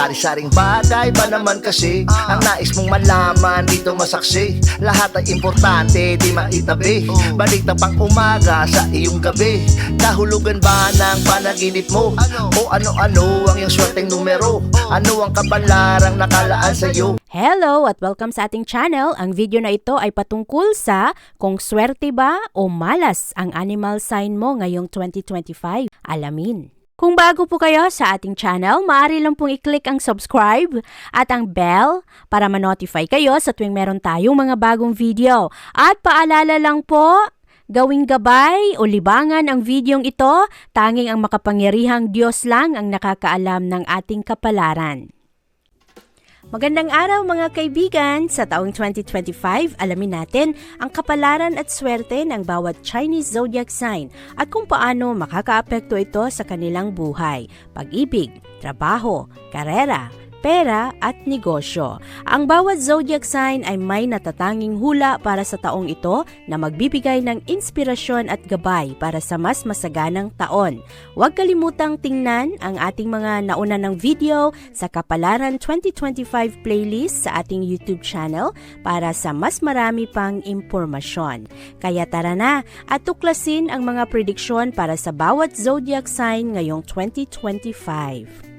Sari-saring bagay ba naman kasi Ang nais mong malaman dito masaksi Lahat ay importante, di maitabi Balik na pang umaga sa iyong gabi Kahulugan ba ng panaginip mo? O ano-ano ang iyong swerteng numero? Ano ang kabalarang nakalaan sa'yo? Hello at welcome sa ating channel. Ang video na ito ay patungkol sa kung swerte ba o malas ang animal sign mo ngayong 2025. Alamin. Kung bago po kayo sa ating channel, maaari lang pong i-click ang subscribe at ang bell para ma-notify kayo sa tuwing meron tayong mga bagong video. At paalala lang po, Gawing gabay o libangan ang videong ito, tanging ang makapangyarihang Diyos lang ang nakakaalam ng ating kapalaran. Magandang araw mga kaibigan! Sa taong 2025, alamin natin ang kapalaran at swerte ng bawat Chinese zodiac sign at kung paano makakaapekto ito sa kanilang buhay, pag-ibig, trabaho, karera, pera at negosyo. Ang bawat zodiac sign ay may natatanging hula para sa taong ito na magbibigay ng inspirasyon at gabay para sa mas masaganang taon. Huwag kalimutang tingnan ang ating mga nauna ng video sa Kapalaran 2025 playlist sa ating YouTube channel para sa mas marami pang impormasyon. Kaya tara na at tuklasin ang mga prediksyon para sa bawat zodiac sign ngayong 2025.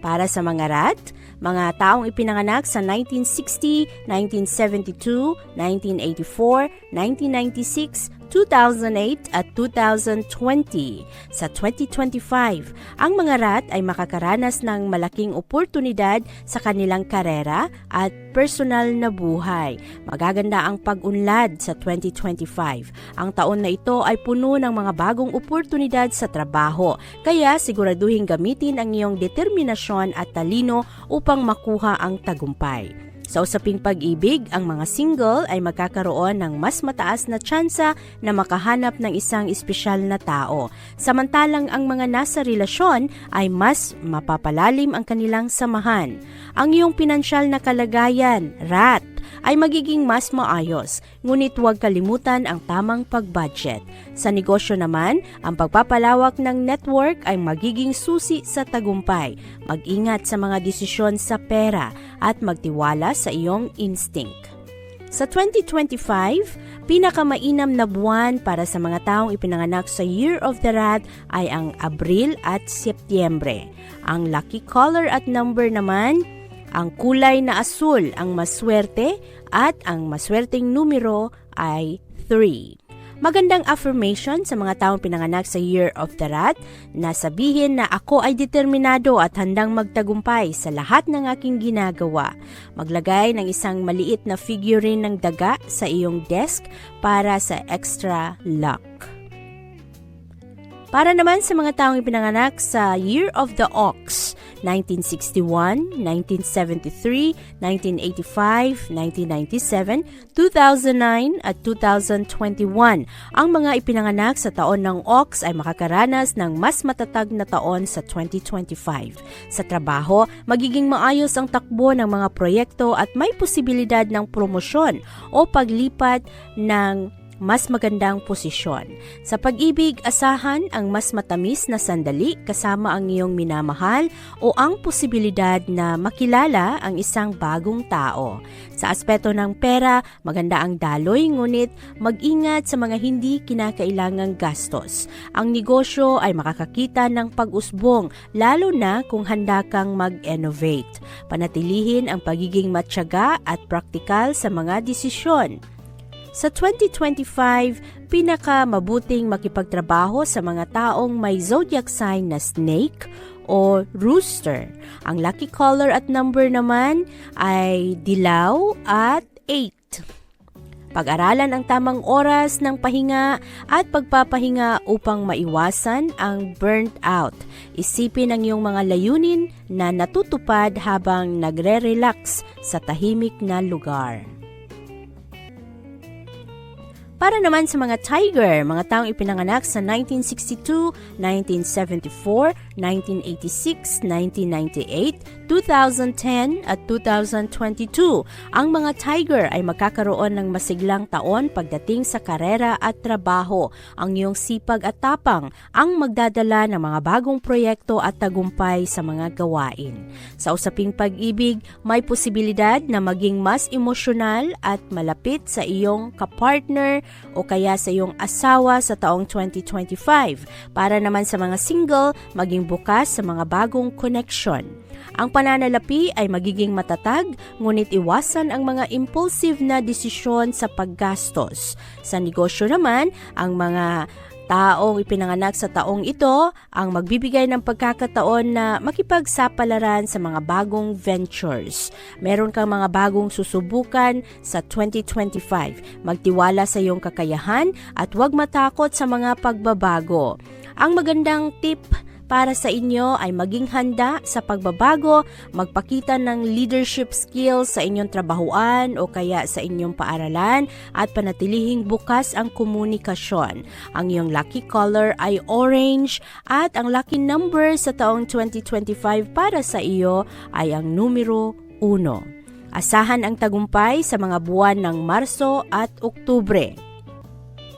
Para sa mga rat, mga taong ipinanganak sa 1960, 1972, 1984, 1996, 2008 at 2020. Sa 2025, ang mga rat ay makakaranas ng malaking oportunidad sa kanilang karera at personal na buhay. Magaganda ang pag-unlad sa 2025. Ang taon na ito ay puno ng mga bagong oportunidad sa trabaho, kaya siguraduhin gamitin ang iyong determinasyon at talino upang makuha ang tagumpay. Sa usaping pag-ibig, ang mga single ay magkakaroon ng mas mataas na tsansa na makahanap ng isang espesyal na tao. Samantalang ang mga nasa relasyon ay mas mapapalalim ang kanilang samahan. Ang iyong pinansyal na kalagayan, rat, ay magiging mas maayos, ngunit huwag kalimutan ang tamang pag-budget. Sa negosyo naman, ang pagpapalawak ng network ay magiging susi sa tagumpay. Mag-ingat sa mga desisyon sa pera at magtiwala sa iyong instinct. Sa 2025, pinakamainam na buwan para sa mga taong ipinanganak sa Year of the Rat ay ang Abril at Setyembre. Ang lucky color at number naman ang kulay na asul ang maswerte at ang maswerteng numero ay 3. Magandang affirmation sa mga taong pinanganak sa Year of the Rat na sabihin na ako ay determinado at handang magtagumpay sa lahat ng aking ginagawa. Maglagay ng isang maliit na figurine ng daga sa iyong desk para sa extra luck. Para naman sa mga taong ipinanganak sa Year of the Ox, 1961, 1973, 1985, 1997, 2009 at 2021. Ang mga ipinanganak sa taon ng Ox ay makakaranas ng mas matatag na taon sa 2025. Sa trabaho, magiging maayos ang takbo ng mga proyekto at may posibilidad ng promosyon o paglipat ng mas magandang posisyon. Sa pag-ibig, asahan ang mas matamis na sandali kasama ang iyong minamahal o ang posibilidad na makilala ang isang bagong tao. Sa aspeto ng pera, maganda ang daloy ngunit mag-ingat sa mga hindi kinakailangang gastos. Ang negosyo ay makakakita ng pag-usbong lalo na kung handa kang mag-innovate. Panatilihin ang pagiging matyaga at praktikal sa mga desisyon. Sa 2025, pinaka mabuting makipagtrabaho sa mga taong may zodiac sign na snake o rooster. Ang lucky color at number naman ay dilaw at 8. Pag-aralan ang tamang oras ng pahinga at pagpapahinga upang maiwasan ang burnt out. Isipin ang iyong mga layunin na natutupad habang nagre-relax sa tahimik na lugar. Para naman sa mga Tiger, mga taong ipinanganak sa 1962, 1974, 1986, 1998, 2010 at 2022. Ang mga Tiger ay magkakaroon ng masiglang taon pagdating sa karera at trabaho. Ang iyong sipag at tapang ang magdadala ng mga bagong proyekto at tagumpay sa mga gawain. Sa usaping pag-ibig, may posibilidad na maging mas emosyonal at malapit sa iyong kapartner o kaya sa iyong asawa sa taong 2025. Para naman sa mga single, maging bukas sa mga bagong connection. Ang pananalapi ay magiging matatag, ngunit iwasan ang mga impulsive na desisyon sa paggastos. Sa negosyo naman, ang mga taong ipinanganak sa taong ito ang magbibigay ng pagkakataon na makipagsapalaran sa mga bagong ventures. Meron kang mga bagong susubukan sa 2025. Magtiwala sa iyong kakayahan at huwag matakot sa mga pagbabago. Ang magandang tip para sa inyo ay maging handa sa pagbabago, magpakita ng leadership skills sa inyong trabahuan o kaya sa inyong paaralan at panatilihing bukas ang komunikasyon. Ang iyong lucky color ay orange at ang lucky number sa taong 2025 para sa iyo ay ang numero 1. Asahan ang tagumpay sa mga buwan ng Marso at Oktubre.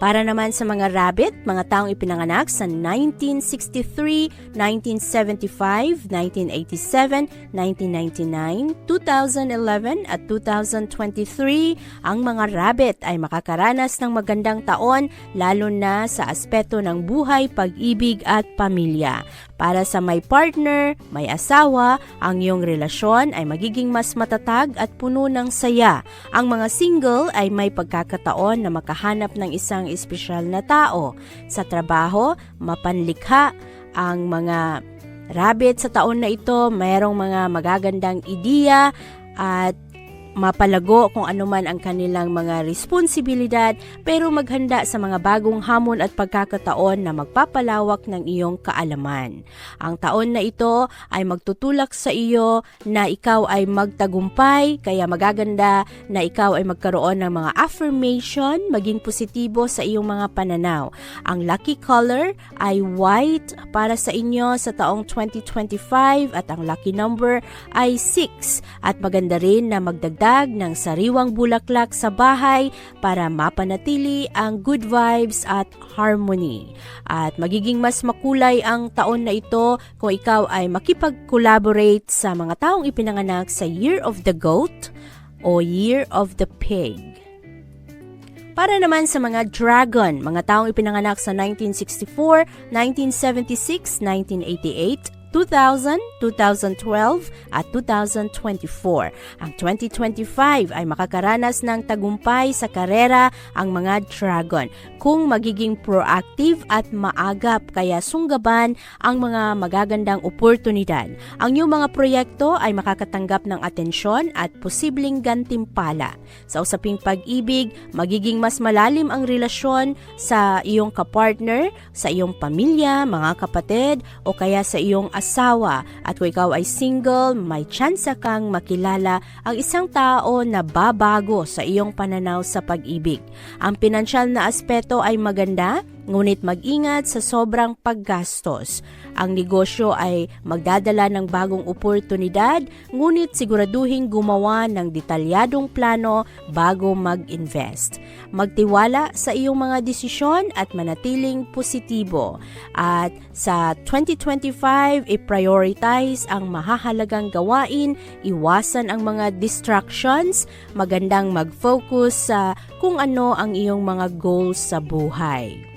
Para naman sa mga rabbit, mga taong ipinanganak sa 1963, 1975, 1987, 1999, 2011 at 2023, ang mga rabbit ay makakaranas ng magandang taon lalo na sa aspeto ng buhay, pag-ibig at pamilya. Para sa may partner, may asawa, ang iyong relasyon ay magiging mas matatag at puno ng saya. Ang mga single ay may pagkakataon na makahanap ng isang espesyal na tao. Sa trabaho, mapanlikha ang mga rabbit sa taon na ito, mayroong mga magagandang ideya at mapalago kung ano man ang kanilang mga responsibilidad pero maghanda sa mga bagong hamon at pagkakataon na magpapalawak ng iyong kaalaman. Ang taon na ito ay magtutulak sa iyo na ikaw ay magtagumpay kaya magaganda na ikaw ay magkaroon ng mga affirmation, maging positibo sa iyong mga pananaw. Ang lucky color ay white para sa inyo sa taong 2025 at ang lucky number ay 6 at maganda rin na magdagdag magdagdag ng sariwang bulaklak sa bahay para mapanatili ang good vibes at harmony. At magiging mas makulay ang taon na ito kung ikaw ay makipag-collaborate sa mga taong ipinanganak sa Year of the Goat o Year of the Pig. Para naman sa mga dragon, mga taong ipinanganak sa 1964, 1976, 1988, 2000, 2012 at 2024. Ang 2025 ay makakaranas ng tagumpay sa karera ang mga dragon kung magiging proactive at maagap kaya sunggaban ang mga magagandang oportunidad. Ang iyong mga proyekto ay makakatanggap ng atensyon at posibleng gantimpala. Sa usaping pag-ibig, magiging mas malalim ang relasyon sa iyong kapartner, sa iyong pamilya, mga kapatid o kaya sa iyong asawa at kung ikaw ay single, may tsansa kang makilala ang isang tao na babago sa iyong pananaw sa pag-ibig. Ang pinansyal na aspeto ay maganda, ngunit mag-ingat sa sobrang paggastos. Ang negosyo ay magdadala ng bagong oportunidad, ngunit siguraduhin gumawa ng detalyadong plano bago mag-invest. Magtiwala sa iyong mga desisyon at manatiling positibo. At sa 2025, i-prioritize ang mahahalagang gawain, iwasan ang mga distractions, magandang mag-focus sa kung ano ang iyong mga goals sa buhay.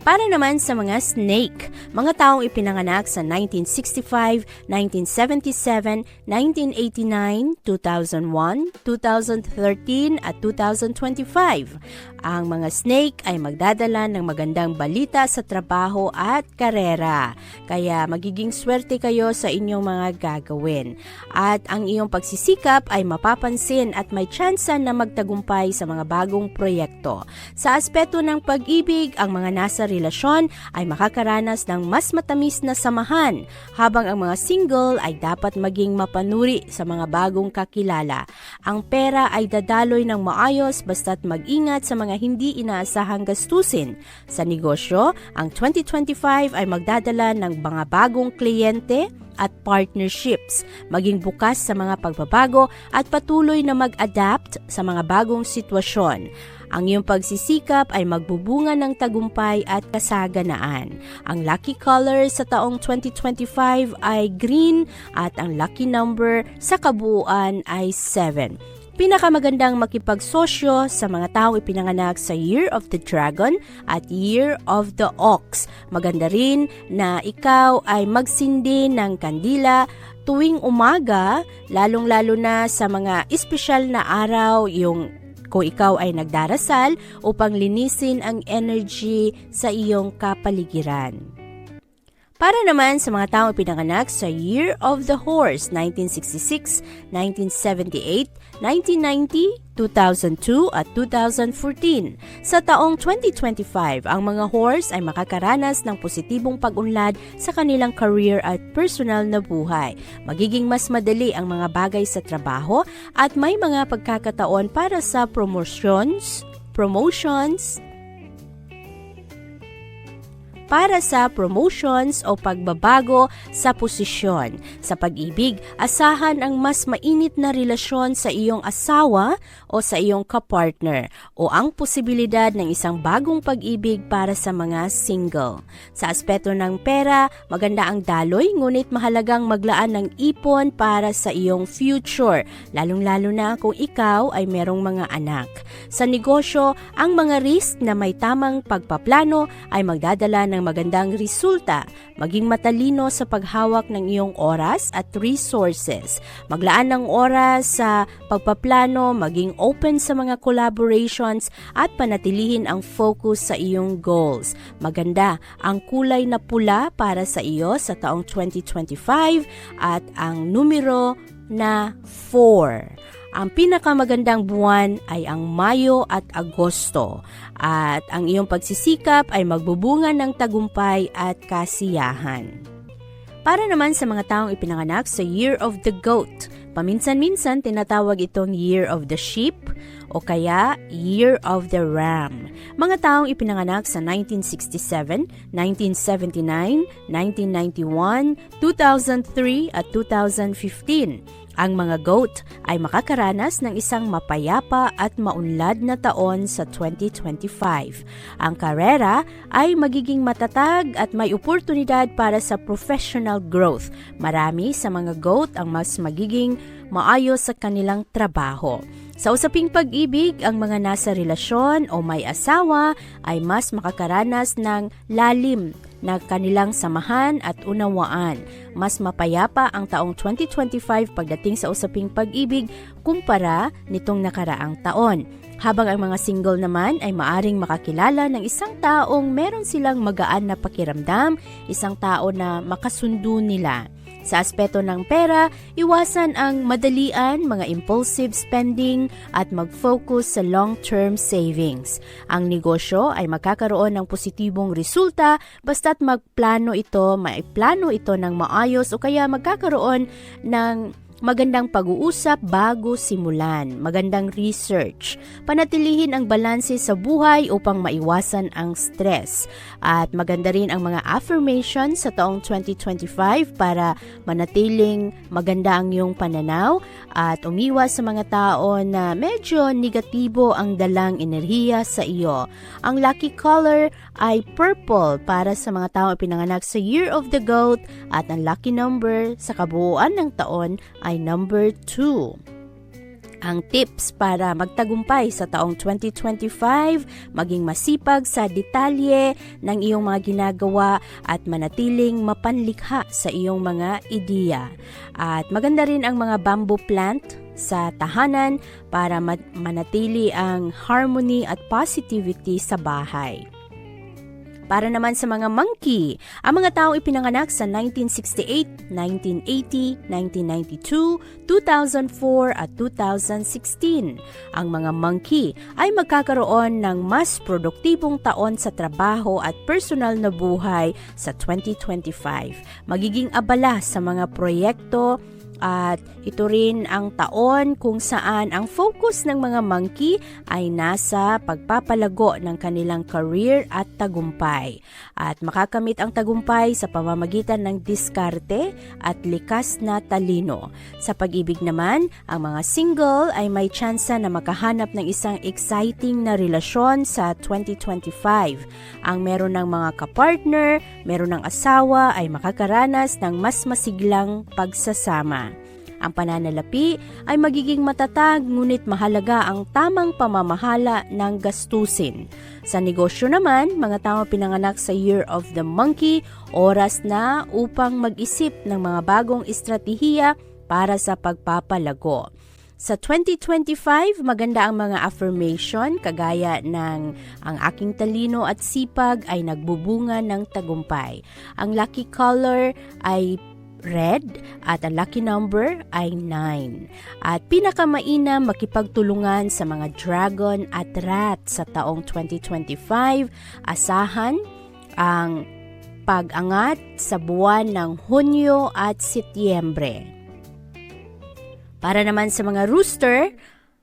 Para naman sa mga snake, mga taong ipinanganak sa 1965, 1977, 1989, 2001, 2013 at 2025. Ang mga snake ay magdadala ng magandang balita sa trabaho at karera. Kaya magiging swerte kayo sa inyong mga gagawin. At ang iyong pagsisikap ay mapapansin at may tsansa na magtagumpay sa mga bagong proyekto. Sa aspeto ng pag-ibig, ang mga nasa relasyon ay makakaranas ng mas matamis na samahan, habang ang mga single ay dapat maging mapanuri sa mga bagong kakilala. Ang pera ay dadaloy ng maayos basta't mag-ingat sa mga hindi inaasahang gastusin. Sa negosyo, ang 2025 ay magdadala ng mga bagong kliyente, at partnerships, maging bukas sa mga pagbabago at patuloy na mag-adapt sa mga bagong sitwasyon. Ang iyong pagsisikap ay magbubunga ng tagumpay at kasaganaan. Ang lucky color sa taong 2025 ay green at ang lucky number sa kabuuan ay 7 pinakamagandang makipagsosyo sa mga taong ipinanganak sa Year of the Dragon at Year of the Ox. Maganda rin na ikaw ay magsindi ng kandila tuwing umaga, lalong-lalo na sa mga espesyal na araw, yung kung ikaw ay nagdarasal upang linisin ang energy sa iyong kapaligiran. Para naman sa mga taong pinanganak sa Year of the Horse 1966, 1978, 1990, 2002 at 2014. Sa taong 2025, ang mga horse ay makakaranas ng positibong pag-unlad sa kanilang career at personal na buhay. Magiging mas madali ang mga bagay sa trabaho at may mga pagkakataon para sa promotions, promotions, para sa promotions o pagbabago sa posisyon. Sa pag-ibig, asahan ang mas mainit na relasyon sa iyong asawa o sa iyong kapartner o ang posibilidad ng isang bagong pag-ibig para sa mga single. Sa aspeto ng pera, maganda ang daloy ngunit mahalagang maglaan ng ipon para sa iyong future, lalong-lalo na kung ikaw ay merong mga anak. Sa negosyo, ang mga risk na may tamang pagpaplano ay magdadala ng magandang resulta, maging matalino sa paghawak ng iyong oras at resources. Maglaan ng oras sa pagpaplano, maging open sa mga collaborations at panatilihin ang focus sa iyong goals. Maganda ang kulay na pula para sa iyo sa taong 2025 at ang numero na 4. Ang pinakamagandang buwan ay ang Mayo at Agosto at ang iyong pagsisikap ay magbubunga ng tagumpay at kasiyahan. Para naman sa mga taong ipinanganak sa Year of the Goat, paminsan-minsan tinatawag itong Year of the Sheep o kaya Year of the Ram. Mga taong ipinanganak sa 1967, 1979, 1991, 2003 at 2015 ang mga goat ay makakaranas ng isang mapayapa at maunlad na taon sa 2025. Ang karera ay magiging matatag at may oportunidad para sa professional growth. Marami sa mga goat ang mas magiging maayos sa kanilang trabaho. Sa usaping pag-ibig, ang mga nasa relasyon o may asawa ay mas makakaranas ng lalim na kanilang samahan at unawaan. Mas mapayapa ang taong 2025 pagdating sa usaping pag-ibig kumpara nitong nakaraang taon. Habang ang mga single naman ay maaring makakilala ng isang taong meron silang magaan na pakiramdam, isang tao na makasundo nila. Sa aspeto ng pera, iwasan ang madalian, mga impulsive spending at mag-focus sa long-term savings. Ang negosyo ay magkakaroon ng positibong resulta basta't magplano ito, may plano ito ng maayos o kaya magkakaroon ng magandang pag-uusap bago simulan, magandang research, panatilihin ang balanse sa buhay upang maiwasan ang stress, at maganda rin ang mga affirmation sa taong 2025 para manatiling maganda ang iyong pananaw at umiwas sa mga tao na medyo negatibo ang dalang enerhiya sa iyo. Ang lucky color ay purple para sa mga tao pinanganak sa Year of the Goat at ang lucky number sa kabuuan ng taon ay number 2 ang tips para magtagumpay sa taong 2025, maging masipag sa detalye ng iyong mga ginagawa at manatiling mapanlikha sa iyong mga ideya. At maganda rin ang mga bamboo plant sa tahanan para manatili ang harmony at positivity sa bahay. Para naman sa mga monkey, ang mga taong ipinanganak sa 1968, 1980, 1992, 2004 at 2016. Ang mga monkey ay magkakaroon ng mas produktibong taon sa trabaho at personal na buhay sa 2025. Magiging abala sa mga proyekto at ito rin ang taon kung saan ang focus ng mga monkey ay nasa pagpapalago ng kanilang career at tagumpay. At makakamit ang tagumpay sa pamamagitan ng diskarte at likas na talino. Sa pag-ibig naman, ang mga single ay may tsansa na makahanap ng isang exciting na relasyon sa 2025. Ang meron ng mga kapartner, meron ng asawa ay makakaranas ng mas masiglang pagsasama. Ang pananalapi ay magiging matatag ngunit mahalaga ang tamang pamamahala ng gastusin. Sa negosyo naman, mga tao pinanganak sa Year of the Monkey, oras na upang mag-isip ng mga bagong estratehiya para sa pagpapalago. Sa 2025, maganda ang mga affirmation kagaya ng ang aking talino at sipag ay nagbubunga ng tagumpay. Ang lucky color ay red at ang lucky number ay 9. At pinakamainam makipagtulungan sa mga dragon at rat sa taong 2025, asahan ang pag-angat sa buwan ng Hunyo at Setyembre. Para naman sa mga rooster,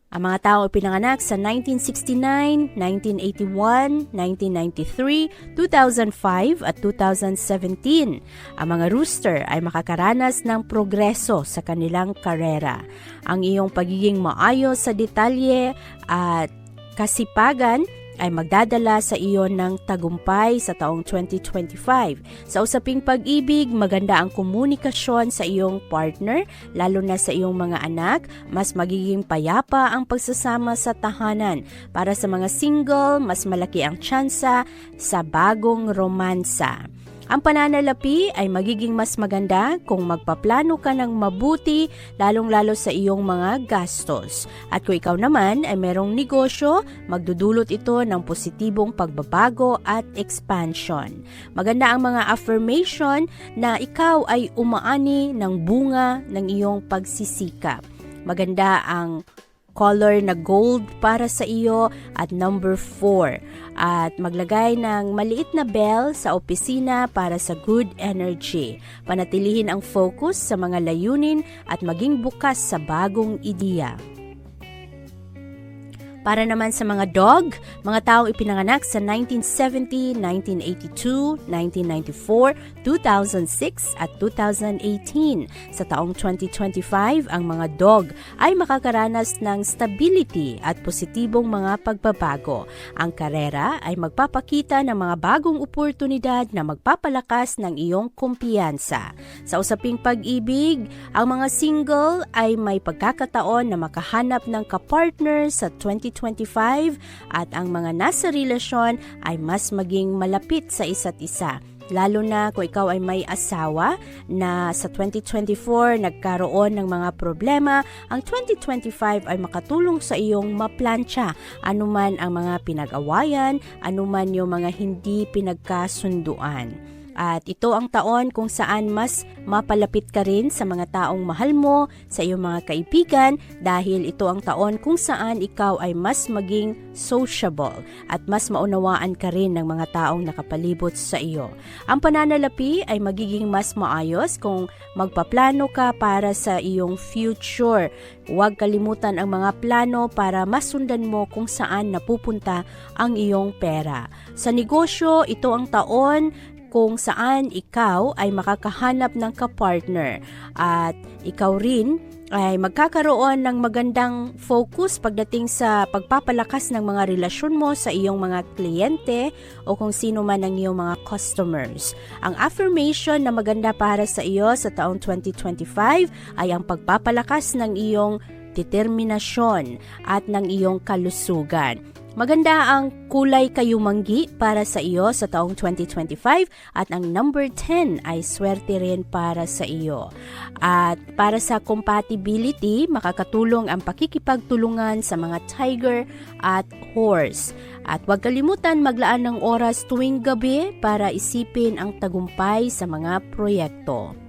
ang mga tao ay pinanganak sa 1969, 1981, 1993, 2005 at 2017. Ang mga rooster ay makakaranas ng progreso sa kanilang karera. Ang iyong pagiging maayos sa detalye at kasipagan ay magdadala sa iyo ng tagumpay sa taong 2025. Sa usaping pag-ibig, maganda ang komunikasyon sa iyong partner, lalo na sa iyong mga anak. Mas magiging payapa ang pagsasama sa tahanan. Para sa mga single, mas malaki ang tsansa sa bagong romansa. Ang pananalapi ay magiging mas maganda kung magpaplano ka ng mabuti lalong-lalo sa iyong mga gastos. At kung ikaw naman ay merong negosyo, magdudulot ito ng positibong pagbabago at expansion. Maganda ang mga affirmation na ikaw ay umaani ng bunga ng iyong pagsisikap. Maganda ang color na gold para sa iyo at number 4. At maglagay ng maliit na bell sa opisina para sa good energy. Panatilihin ang focus sa mga layunin at maging bukas sa bagong ideya. Para naman sa mga dog, mga taong ipinanganak sa 1970, 1982, 1994, 2006 at 2018. Sa taong 2025, ang mga dog ay makakaranas ng stability at positibong mga pagbabago. Ang karera ay magpapakita ng mga bagong oportunidad na magpapalakas ng iyong kumpiyansa. Sa usaping pag-ibig, ang mga single ay may pagkakataon na makahanap ng kapartner sa 2025 at ang mga nasa relasyon ay mas maging malapit sa isa't isa. Lalo na kung ikaw ay may asawa na sa 2024 nagkaroon ng mga problema, ang 2025 ay makatulong sa iyong maplansya anuman ang mga pinag-awayan, anuman yung mga hindi pinagkasunduan. At ito ang taon kung saan mas mapalapit ka rin sa mga taong mahal mo, sa iyong mga kaibigan, dahil ito ang taon kung saan ikaw ay mas maging sociable at mas maunawaan ka rin ng mga taong nakapalibot sa iyo. Ang pananalapi ay magiging mas maayos kung magpaplano ka para sa iyong future. Huwag kalimutan ang mga plano para masundan mo kung saan napupunta ang iyong pera. Sa negosyo, ito ang taon kung saan ikaw ay makakahanap ng kapartner at ikaw rin ay magkakaroon ng magandang focus pagdating sa pagpapalakas ng mga relasyon mo sa iyong mga kliyente o kung sino man ang iyong mga customers. Ang affirmation na maganda para sa iyo sa taong 2025 ay ang pagpapalakas ng iyong determinasyon at ng iyong kalusugan. Maganda ang kulay kayumanggi para sa iyo sa taong 2025 at ang number 10 ay swerte rin para sa iyo. At para sa compatibility, makakatulong ang pakikipagtulungan sa mga tiger at horse. At huwag kalimutan maglaan ng oras tuwing gabi para isipin ang tagumpay sa mga proyekto.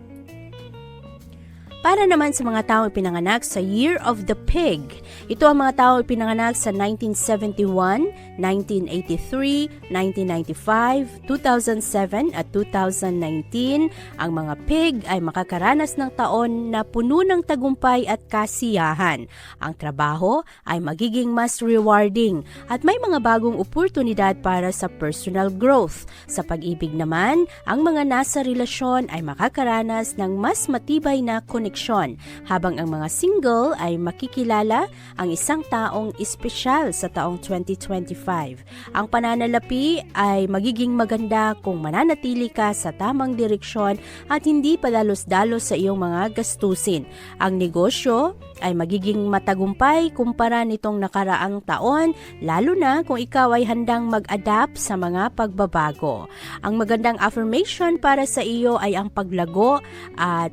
Para naman sa mga taong pinanganak sa Year of the Pig, ito ang mga taong pinanganak sa 1971, 1983, 1995, 2007 at 2019. Ang mga pig ay makakaranas ng taon na puno ng tagumpay at kasiyahan. Ang trabaho ay magiging mas rewarding at may mga bagong oportunidad para sa personal growth. Sa pag-ibig naman, ang mga nasa relasyon ay makakaranas ng mas matibay na koneksyon habang ang mga single ay makikilala ang isang taong espesyal sa taong 2025. Ang pananalapi ay magiging maganda kung mananatili ka sa tamang direksyon at hindi padalos-dalos sa iyong mga gastusin. Ang negosyo ay magiging matagumpay kumpara nitong nakaraang taon lalo na kung ikaw ay handang mag-adapt sa mga pagbabago. Ang magandang affirmation para sa iyo ay ang paglago at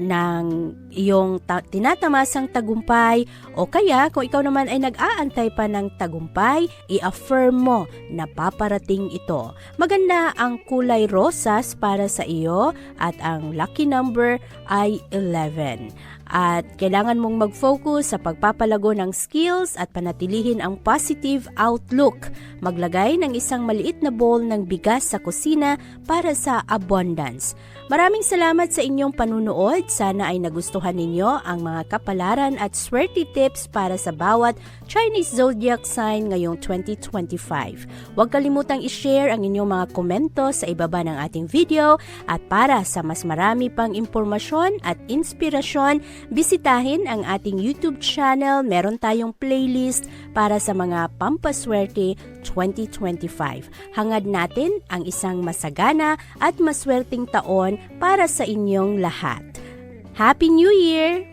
ng iyong ta- tinatamasang tagumpay o kaya kung ikaw naman ay nag-aantay pa ng tagumpay, i-affirm mo na paparating ito. Maganda ang kulay rosas para sa iyo at ang lucky number ay 11. At kailangan mong mag-focus sa pagpapalago ng skills at panatilihin ang positive outlook. Maglagay ng isang maliit na bowl ng bigas sa kusina para sa abundance. Maraming salamat sa inyong panunood. Sana ay nagustuhan ninyo ang mga kapalaran at swerte tips para sa bawat Chinese zodiac sign ngayong 2025. Huwag kalimutang i-share ang inyong mga komento sa ibaba ng ating video at para sa mas marami pang impormasyon at inspirasyon, bisitahin ang ating YouTube channel. Meron tayong playlist para sa mga pampaswerte 2025. Hangad natin ang isang masagana at maswerteng taon para sa inyong lahat. Happy New Year!